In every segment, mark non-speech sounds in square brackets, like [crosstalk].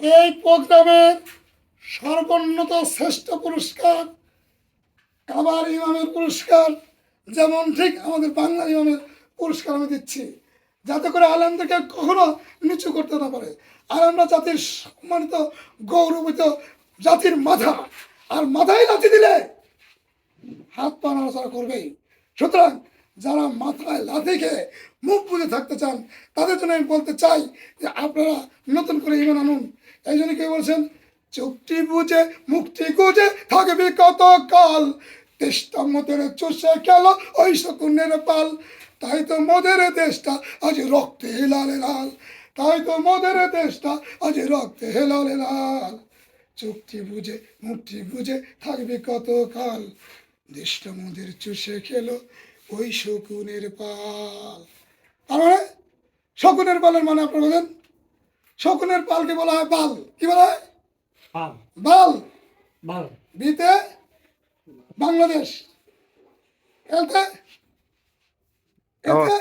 এই প্রোগ্রামের সর্বোন্নত শ্রেষ্ঠ পুরস্কার, কাবার ইমামের পুরস্কার, যেমন ঠিক আমাদের বাংলা ইমামের পুরস্কার আমি দিচ্ছি। যাতে করে আলেমদেরকে কখনো নিচু করতে না পারে। আলেমরা জাতির সম্মানিত, গৌরবিত জাতির মাথা। আর মাথায় লাথি দিলে হাত পা নড়াচড়া করবেই। সুতরাং যারা মাথায় লাথি খেয়ে মুখ বুঝে থাকতে চান, তাদের জন্য আমি বলতে চাই যে আপনারা নতুন করে ইমান আনুন। এই জন্য কে বলছেন? চুক্তি বুঝে মুক্তি গুজে থাকবে কত কাল তেষ্টা মতের চষে গেল ওই শকুনের পাল। তাই তো মোদের দেশটা আজ রক্তে হেলালে লাল। তাই তো মোদের দেশটা আজ রক্তে হেলালে লাল। চুক্তি বুঝে মুক্তি বুঝে থাকবে কত কাল দেশটা মোদের চুষে খেলো ওই শকুনের পাল। তার মানে শকুনের পালের মানে আপনার বলেন শকুনের পালকে বলা হয় বাল। কি বলা হয়? বাল। বাল। বিতে বাংলাদেশ। এলতে? এতে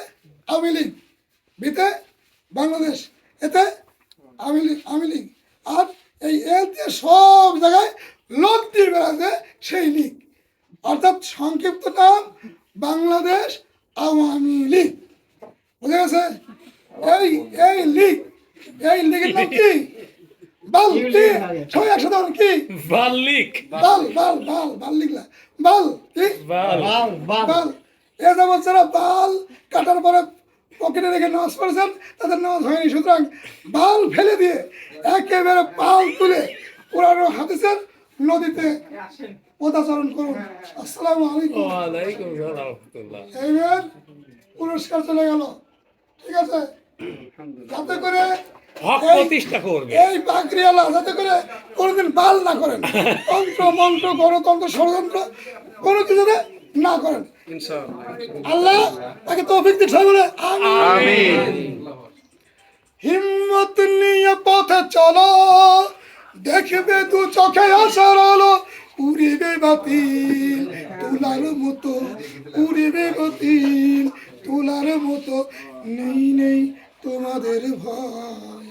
আওয়ামী লীগ। বিতে বাংলাদেশ। এতে আওয়ামী লীগ আওয়ামী লীগ। আর এই এলতে সব জায়গায় লোক দিয়ে বেড়াচ্ছে সেই লীগ। অর্থাৎ সংক্ষিপ্ত নাম বাংলাদেশ আওয়ামী লীগ। বুঝে গেছে? এই এই লীগ এই লীগের নাম কি? বাল কি সবাই একসাথে বলেন কি? বাল্লিক বাল বাল বাল বাল লিখলা বাল কি? বাল। বাল বাল। বাল। এ যেমন যারা বাল কাটার পরে পকেটে রেখে নামাজ পড়েছেন তাদের নামাজ হয়নি। সুতরাং বাল ফেলে দিয়ে একেবারে পাল তুলে পুরানো হাদিসের নদীতে পদাচরণ করুন। আসসালামু আলাইকুম। ওয়ালাইকুম আসসালাম এইবার পুরস্কার চলে গেল। ঠিক আছে? যাতে করে হক এই- প্রতিষ্ঠা করবে। এই বাকরিয়ালা যাতে করে কোনোদিন বাল না করেন। [laughs] তন্ত্র মন্ত্র গণতন্ত্র ষড়যন্ত্র কোনো কিছুতে না করেন। আল্লাহ তাকে তৌফিক বলে আমিন। দেখবে দু চোখে আসার আলো, উড়িবে বাতিল, তোলার মতো, উড়িবে বাতিল, তোলার মতো, নেই নেই তোমাদের ভয়।